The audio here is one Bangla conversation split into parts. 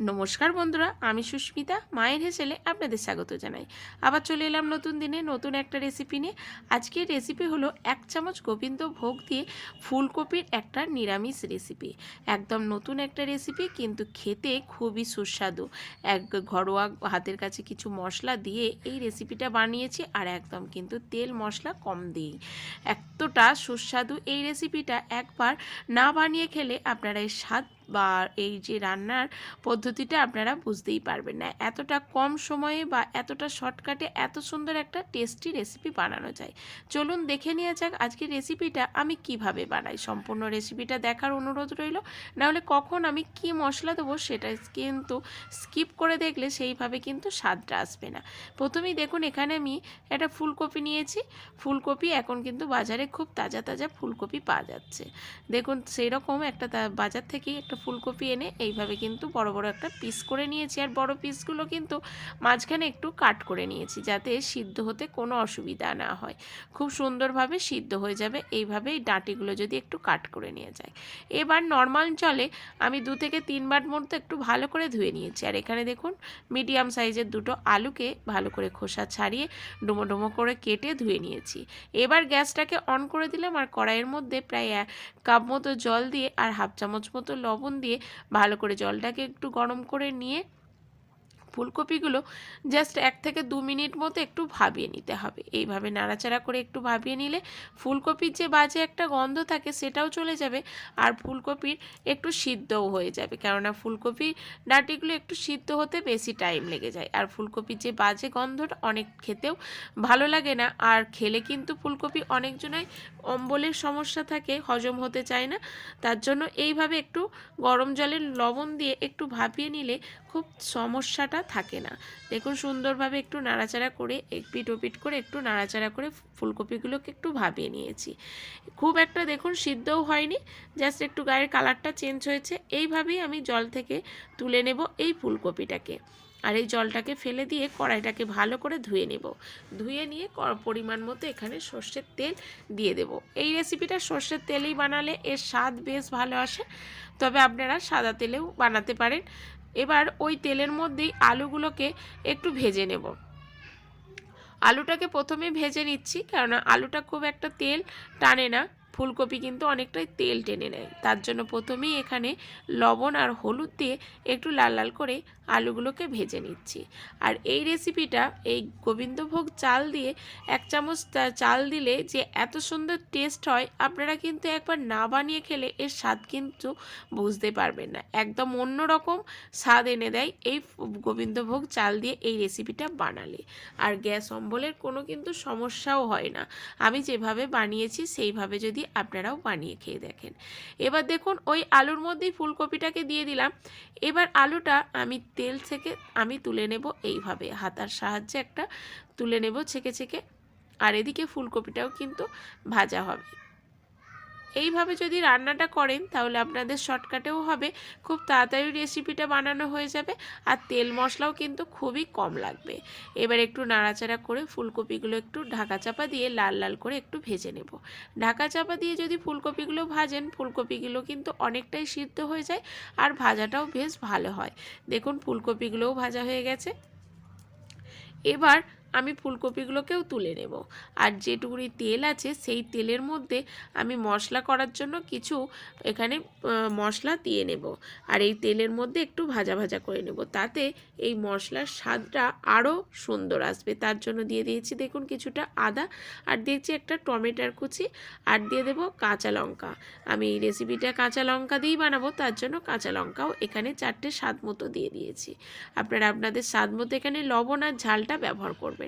নমস্কার বন্ধুরা, আমি সুস্মিতা, মায়ের হেসেলে আপনাদের স্বাগত জানাই। আবার চলে এলাম নতুন দিনে নতুন একটা রেসিপি নিয়ে। আজকের রেসিপি হলো এক চামচ গোবিন্দ ভোগ দিয়ে ফুলকপির একটা নিরামিষ রেসিপি একদম নতুন একটা রেসিপি কিন্তু খেতে খুবই সুস্বাদু। এক ঘরোয়া হাতের কাছে কিছু মশলা দিয়ে এই রেসিপিটা বানিয়েছি, আর একদম কিন্তু তেল মশলা কম দিয়েই। এতটা সুস্বাদু এই রেসিপিটা একবার না বানিয়ে খেলে আপনারা এই স্বাদ বা এই যে রান্নার পদ্ধতিটা আপনারা বুঝতেই পারবেন না। এতটা কম সময়ে বা এতটা শর্টকাটে এত সুন্দর একটা টেস্টি রেসিপি বানানো যায়। চলুন দেখে নেওয়া যাক আজকের রেসিপিটা আমি কীভাবে বানাই। সম্পূর্ণ রেসিপিটা দেখার অনুরোধ রইল। নাহলে কখন আমি কি মশলা দেবো সেটা কিন্তু স্কিপ করে দেখলে সেইভাবে কিন্তু স্বাদটা আসবে না। প্রথমেই দেখুন, এখানে আমি একটা ফুলকপি নিয়েছি। ফুলকপি এখন কিন্তু বাজারে খুব তাজা তাজা ফুলকপি পাওয়া যাচ্ছে। দেখুন সেই রকম একটা বাজার থেকেই একটা ফুলকপি এনে এইভাবে কিন্তু বড় বড় একটা পিস করে নিয়েছি। আর বড় পিসগুলো কিন্তু মাঝখানে একটু কাট করে নিয়েছি যাতে সিদ্ধ হতে কোনো অসুবিধা না হয়। খুব সুন্দরভাবে সিদ্ধ হয়ে যাবে। এইভাবে এই ডাঁটিগুলো যদি একটু কাট করে নিয়ে যায়। এবার নর্মাল জলে আমি দু থেকে তিনবার মতো একটু ভালো করে ধুয়ে নিয়েছি। আর এখানে দেখুন মিডিয়াম সাইজের দুটো আলুকে ভালো করে খোসা ছাড়িয়ে ডুমো ডুমো করে কেটে ধুয়ে নিয়েছি। এবার গ্যাসটাকে অন করে দিলাম। আর কড়াইয়ের মধ্যে প্রায় এক কাপ মতো জল দিয়ে আর হাফ চামচ মতো লবণ দিয়ে ভালো করে জলটাকে একটু গরম করে নিয়ে ফুলকপিগুলো জাস্ট এক থেকে দু মিনিট মতো একটু ভাবিয়ে নিতে হবে। এইভাবে নাড়াচাড়া করে একটু ভাবিয়ে নিলে ফুলকপির যে বাজে একটা গন্ধ থাকে সেটাও চলে যাবে আর ফুলকপির একটু সিদ্ধও হয়ে যাবে। কেননা ফুলকপির ডাঁটিগুলো একটু সিদ্ধ হতে বেশি টাইম লেগে যায়। আর ফুলকপির যে বাজে গন্ধটা অনেক খেতেও ভালো লাগে না। আর খেলে কিন্তু ফুলকপি অনেকজনাই অম্বলের সমস্যা থাকে, হজম হতে চায় না। তার জন্য এইভাবে একটু গরম জলের লবণ দিয়ে একটু ভাপিয়ে নিলে খুব সমস্যাটা থাকে না। দেখুন সুন্দরভাবে একটু নাড়াচাড়া করে পিট ওপিট করে একটু নাড়াচাড়া করে ফুলকপিগুলোকে একটু ভাবিয়ে নিয়েছি। খুব একটা দেখুন সিদ্ধও হয়নি, জাস্ট একটু গায়ের কালারটা চেঞ্জ হয়েছে। এইভাবেই আমি জল থেকে তুলে নেব এই ফুলকপিটাকে। আর এই জলটাকে ফেলে দিয়ে কড়াইটাকে ভালো করে ধুয়ে নেব। ধুয়ে নিয়ে পরিমাণ মতো এখানে সর্ষের তেল দিয়ে দেব। এই রেসিপিটা সর্ষের তেলেই বানালে এর স্বাদ বেশ ভালো আসে। তবে আপনারা সাদা তেলেও বানাতে পারেন। এবার ওই তেলের মধ্যেই আলুগুলোকে একটু ভেজে নেব। আলুটাকে প্রথমে ভেজে নিচ্ছি, কেননা আলুটা খুব একটা তেল টানে না। ফুলকপি কিন্তু অনেকটাই তেল টেনে নেয়। তার জন্য প্রথমেই এখানে লবণ আর হলুদ দিয়ে একটু লাল লাল করে আলুগুলোকে ভেজে নিচ্ছি। আর এই রেসিপিটা এই গোবিন্দভোগ চাল দিয়ে এক চামচ চাল দিলে যে এত সুন্দর টেস্ট হয়, আপনারা কিন্তু একবার না বানিয়ে খেলে এর স্বাদ কিন্তু বুঝতে পারবেন না। একদম অন্য রকম স্বাদ এনে দেয় এই গোবিন্দভোগ চাল দিয়ে এই রেসিপিটা বানালে। আর গ্যাস অম্বলের কোনো কিন্তু সমস্যাও হয় না। আমি যেভাবে বানিয়েছি সেইভাবে যদি আপনারাও বানিয়ে খেয়ে দেখেন। এবার দেখুন, ওই আলুর মধ্যেই ফুলকপিটাকে দিয়ে দিলাম। এবার আলুটা আমি তেল থেকে আমি তুলে নেব এইভাবে। হাতার সাহায্যে একটা তুলে নেব ছেঁকে ছেঁকে। আর এদিকে ফুলকপিটাও কিন্তু ভাজা হবে। এইভাবে যদি রান্নাটা করেন, তাহলে আপনাদের শর্টকাটেও হবে। খুব তাড়াতাড়ি রেসিপিটা বানানো হয়ে যাবে আর তেল মশলাও কিন্তু খুবই কম লাগবে। এবার একটু নাড়াচাড়া করে ফুলকপিগুলো একটু ঢাকা চাপা দিয়ে লাল লাল করে একটু ভেজে নেব। ঢাকা চাপা দিয়ে যদি ফুলকপিগুলো ভাজেন, ফুলকপিগুলো কিন্তু অনেকটাই সিদ্ধ হয়ে যায় আর ভাজাটাও বেশ ভালো হয়। দেখুন, ফুলকপিগুলোও ভাজা হয়ে গেছে। এবার আমি ফুলকপিগুলোকেও তুলে নেব। আর যেটুকুনি তেল আছে, সেই তেলের মধ্যে আমি মশলা করার জন্য কিছু এখানে মশলা দিয়ে নেব। আর এই তেলের মধ্যে একটু ভাজা ভাজা করে নেব। তাতে এই মশলার স্বাদটা আরও সুন্দর আসবে। তার জন্য দিয়ে দিয়েছি দেখুন কিছুটা আদা। আর দিয়েছি একটা টমেটোর কুচি। আর দিয়ে দেবো কাঁচা লঙ্কা। আমি এই রেসিপিটা কাঁচা লঙ্কা দিয়েই বানাবো। তার জন্য কাঁচা লঙ্কাও এখানে চারটে স্বাদ মতো দিয়ে দিয়েছি। আপনারা আপনাদের স্বাদ মতো এখানে লবণ আর ঝালটা ব্যবহার করবেন।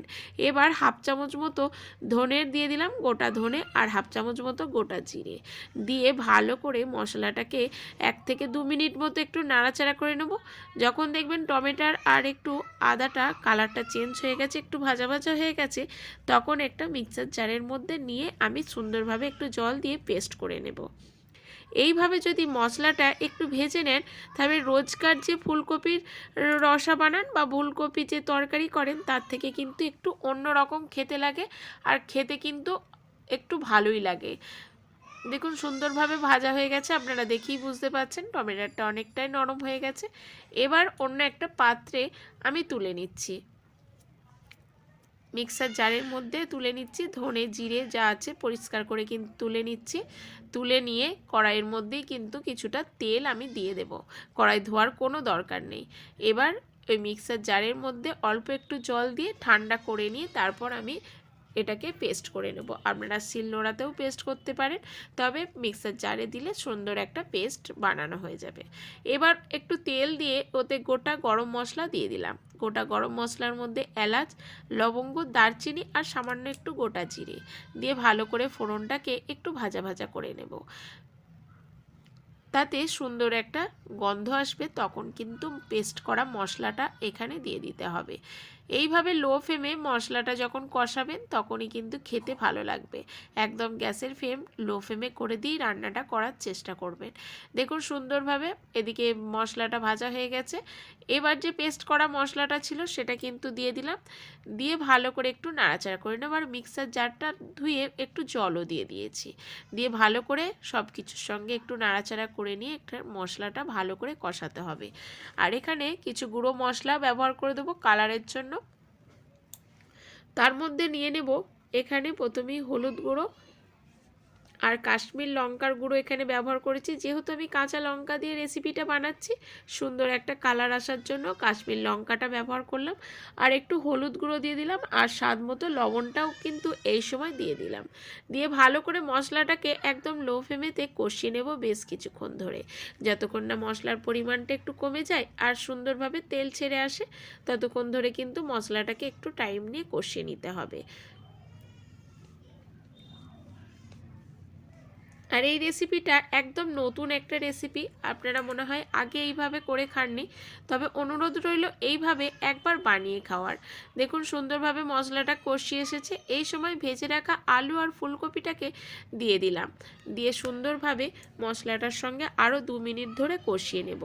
এবার হাফ চামচ মতো ধনের দিয়ে দিলাম গোটা ধনে আর হাফ চামচ মতো গোটা জিরে। দিয়ে ভালো করে মশলাটাকে এক থেকে দু মিনিট মতো একটু নাড়াচাড়া করে নেব। যখন দেখবেন টমেটোর আর একটু আদাটা, কালারটা চেঞ্জ হয়ে গেছে, একটু ভাজা ভাজা হয়ে গেছে, তখন একটা মিক্সার জারের মধ্যে নিয়ে আমি সুন্দরভাবে একটু জল দিয়ে পেস্ট করে নেব। এইভাবে যদি মশলাটা একটু ভেজে নেন, তাহলে রোজকার যে ফুলকপির রসা বানান বা ফুলকপি যে তরকারি করেন, তার থেকে কিন্তু একটু অন্য রকম খেতে লাগে আর খেতে কিন্তু একটু ভালোই লাগে। দেখুন, সুন্দরভাবে ভাজা হয়ে গেছে, আপনারা দেখেই বুঝতে পারছেন, টমেটোটা অনেকটাই নরম হয়ে গেছে। এবার অন্য একটা পাত্রে আমি তুলে নিচ্ছি। মিক্সার জারের মধ্যে তুলে নিচ্ছি, ধনে জিরে যা আছে পরিষ্কার করে কিন্তু তুলে নিচ্ছি। তুলে নিয়ে কড়াইয়ের মধ্যেই কিন্তু কিছুটা তেল আমি দিয়ে দেব। কড়াই ধোয়ার কোনো দরকার নেই। এবার ওই মিক্সার জারের মধ্যে অল্প একটু জল দিয়ে ঠান্ডা করে নিয়ে তারপর আমি এটাকে পেস্ট করে নেব। আপনারা শিলনোড়াতেও পেস্ট করতে পারেন, তবে মিক্সার জারে দিলে সুন্দর একটা পেস্ট বানানো হয়ে যাবে। এবার একটু তেল দিয়ে ওতে গোটা গরম মশলা দিয়ে দিলাম। গোটা গরম মশলার মধ্যে এলাচ, লবঙ্গ, দারচিনি আর সামান্য একটু গোটা জিরে দিয়ে ভালো করে ফোড়নটাকে একটু ভাজা ভাজা করে নেব। তাতে সুন্দর একটা গন্ধ আসবে, তখন কিন্তু পেস্ট করা মশলাটা এখানে দিয়ে দিতে হবে। এইভাবে লো ফ্লেমে মশলাটা যখন কষাবেন, তখনই কিন্তু খেতে ভালো লাগবে। একদম গ্যাসের ফ্লেম লো ফ্লেমে করে দিয়েই রান্নাটা করার চেষ্টা করবেন। দেখুন সুন্দরভাবে এদিকে মশলাটা ভাজা হয়ে গেছে। এবার যে পেস্ট করা মশলাটা ছিল, সেটা কিন্তু দিয়ে দিলাম। দিয়ে ভালো করে একটু নাড়াচাড়া করে নেব। আর মিক্সার জারটা ধুয়ে একটু জলও দিয়ে দিয়েছি। দিয়ে ভালো করে সব কিছুর সঙ্গে একটু নাড়াচাড়া করে নিয়ে একটা মশলাটা ভালো করে কষাতে হবে। আর এখানে কিছু গুঁড়ো মশলা ব্যবহার করে দেবো। কালারের জন্য তার মধ্যে নিয়ে নেব এখানে প্রথমেই হলুদ গুঁড়ো আর কাশ্মীর লঙ্কার গুঁড়ো এখানে ব্যবহার করেছি। যেহেতু আমি কাঁচা লঙ্কা দিয়ে রেসিপিটা বানাচ্ছি, সুন্দর একটা কালার আসার জন্য কাশ্মীর লঙ্কাটা ব্যবহার করলাম। আর একটু হলুদ গুঁড়ো দিয়ে দিলাম আর স্বাদ মতো লবণটাও কিন্তু এই সময় দিয়ে দিলাম। দিয়ে ভালো করে মশলাটাকে একদম লো ফ্লেমেতে কষিয়ে নেব বেশ কিছুক্ষণ ধরে। যতক্ষণ না মশলার পরিমাণটা একটু কমে যায় আর সুন্দরভাবে তেল ছেড়ে আসে, ততক্ষণ ধরে কিন্তু মশলাটাকে একটু টাইম নিয়ে কষিয়ে নিতে হবে। আর এই রেসিপিটা একদম নতুন একটা রেসিপি আপনারা মনে হয় আগে এইভাবে করে খাননি। তবে অনুরোধ রইল এইভাবে একবার বানিয়ে খাওয়ার। দেখুন সুন্দরভাবে মশলাটা কষিয়ে এসেছে। এই সময় ভেজে রাখা আলু আর ফুলকপিটাকে দিয়ে দিলাম। দিয়ে সুন্দরভাবে মশলাটার সঙ্গে আরও দু মিনিট ধরে কষিয়ে নেব।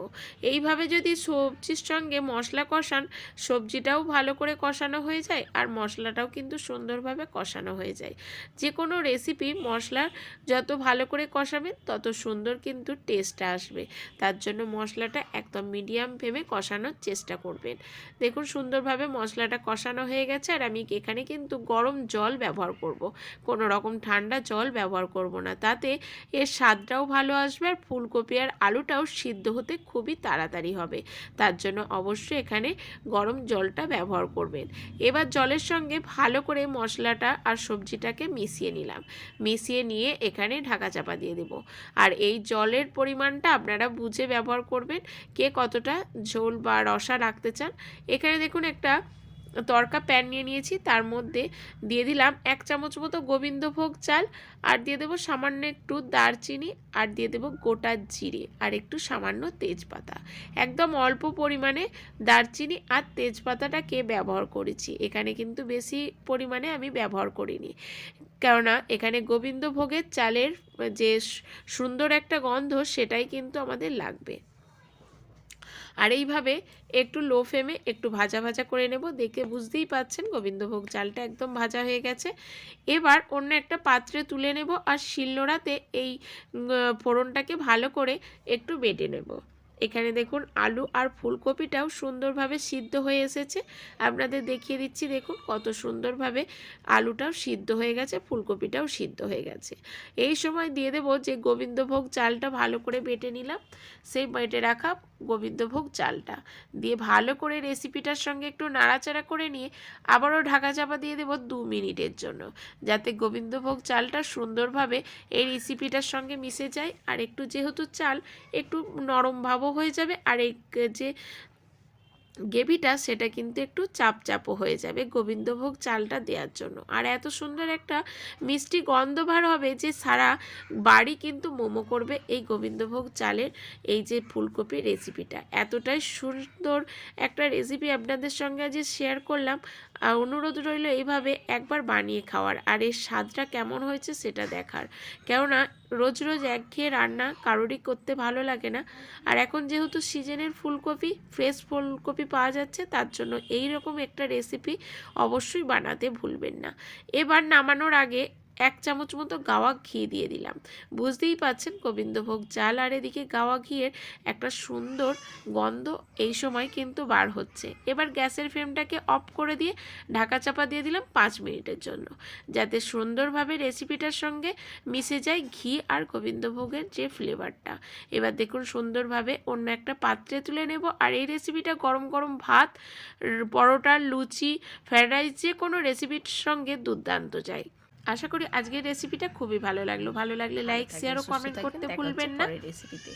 এইভাবে যদি সবজির সঙ্গে মশলা কষান, সবজিটাও ভালো করে কষানো হয়ে যায় আর মশলাটাও কিন্তু সুন্দরভাবে কষানো হয়ে যায়। যে কোনো রেসিপি মশলা যত ভালো করে কষাবেন তত সুন্দর কিন্তু টেস্টটা আসবে। তার জন্য মশলাটা একদম মিডিয়াম ফ্লেমে কষানোর চেষ্টা করবেন। দেখুন সুন্দরভাবে মশলাটা কষানো হয়ে গেছে, আর আমি এখানে কিন্তু গরম জল ব্যবহার করব। কোনো রকম ঠান্ডা জল ব্যবহার করব না। তাতে এর স্বাদটাও ভালো আসবে, আর ফুলকপি আর আলুটাও সিদ্ধ হতে খুবই তাড়াতাড়ি হবে। তার জন্য অবশ্যই এখানে গরম জলটা ব্যবহার করবেন। এবার জলের সঙ্গে ভালো করে মশলাটা আর সবজিটাকে মিশিয়ে নিলাম। মিশিয়ে নিয়ে এখানে ঢাকা চাপা দিয়ে দেব। আর এই জলের পরিমাণটা আপনারা বুঝে ব্যবহার করবেন কে কতটা ঝোল বা রসা রাখতে চান। এখানে দেখুন একটা তরকা প্যান নিয়ে নিয়েছি, তার মধ্যে দিয়ে দিলাম এক চামচ মতো গোবিন্দভোগ চাল, আর দিয়ে দেবো সামান্য একটু দারচিনি, আর দিয়ে দেবো গোটা জিরে, আর একটু সামান্য তেজপাতা। একদম অল্প পরিমাণে দারচিনি আর তেজপাতাটাকে ব্যবহার করেছি। এখানে কিন্তু বেশি পরিমাণে আমি ব্যবহার করিনি। কেননা এখানে গোবিন্দভোগের চালের যে সুন্দর একটা গন্ধ, সেটাই কিন্তু আমাদের লাগবে। আর এইভাবে একটু লো ফ্লেমে একটু ভাজা ভাজা করে নেব। দেখে বুঝতেই পাচ্ছেন গোবিন্দভোগ চালটা একদম ভাজা হয়ে গেছে। এবার অন্য একটা পাত্রে তুলে নেব আর শিলনোড়াতে এই ফোড়নটাকে ভালো করে একটু বেটে নেব। এখানে দেখুন আলু আর ফুলকপিটাও সুন্দরভাবে সিদ্ধ হয়ে এসেছে। আপনাদের দেখিয়ে দিচ্ছি, দেখুন কত সুন্দরভাবে আলুটাও সিদ্ধ হয়ে গেছে, ফুলকপিটাও সিদ্ধ হয়ে গেছে। এই সময় দিয়ে দেবো যে গোবিন্দভোগ চালটা ভালো করে বেটে নিলাম। সেই বেটে রাখা গোবিন্দভোগ চালটা। দিয়ে ভালো করে রেসিপিটার সঙ্গে একটু নাড়াচাড়া করে নিয়ে আবারও ঢাকা চাপা দিয়ে দেবো দু মিনিটের জন্য। যাতে গোবিন্দভোগ চালটা সুন্দরভাবে এই রেসিপিটার সঙ্গে মিশে যায়। আর একটু যেহেতু চাল, একটু নরম ভাবও হয়ে যাবে। আর এই যে গ্রেভিটা সেটা কিন্তু একটু চাপ চাপও হয়ে যাবে গোবিন্দভোগ চালটা দেওয়ার জন্য। আর এত সুন্দর একটা মিষ্টি গন্ধ বার হবে যে সারা বাড়ি কিন্তু মোমো করবে এই গোবিন্দভোগ চালের এই যে ফুলকপির রেসিপিটা। এতটাই সুন্দর একটা রেসিপি আপনাদের সঙ্গে আজ শেয়ার করলাম। আর অনুরোধ রইল এইভাবে একবার বানিয়ে খাওয়ার আর এর স্বাদটা কেমন হয়েছে সেটা দেখার। কেননা রোজ রোজ একঘেয়ে রান্না কারোরই করতে ভালো লাগে না। আর এখন যেহেতু সিজনের ফুলকপি ফ্রেশ ফুলকপি পাওয়া যাচ্ছে, তার জন্য এই রকম একটা রেসিপি অবশ্যই বানাতে ভুলবেন না। এবার নামানোর আগে এক চামচ মতো গাওয়া ঘি দিয়ে দিলাম। বুঝতেই পাচ্ছেন গোবিন্দভোগ চাল আর এদিকে গাওয়া ঘিয়ের একটা সুন্দর গন্ধ এই সময় কিন্তু বার হচ্ছে। এবার গ্যাসের ফ্লেমটাকে অফ করে দিয়ে ঢাকা চাপা দিয়ে দিলাম পাঁচ মিনিটের জন্য। যাতে সুন্দরভাবে রেসিপিটার সঙ্গে মিশে যায় ঘি আর গোবিন্দভোগের যে ফ্লেভারটা। এবার দেখুন সুন্দরভাবে অন্য একটা পাত্রে তুলে নেব আর এই রেসিপিটা গরম গরম ভাত পরোটা লুচি, ফ্রায়েড রাইস যে কোনো রেসিপির সঙ্গে দুর্দান্ত যায়। আশা করি আজকের রেসিপিটা খুবই ভালো লাগল। ভালো লাগলে লাইক শেয়ার ও কমেন্ট করতে ভুলবেন না। রেসিপিতে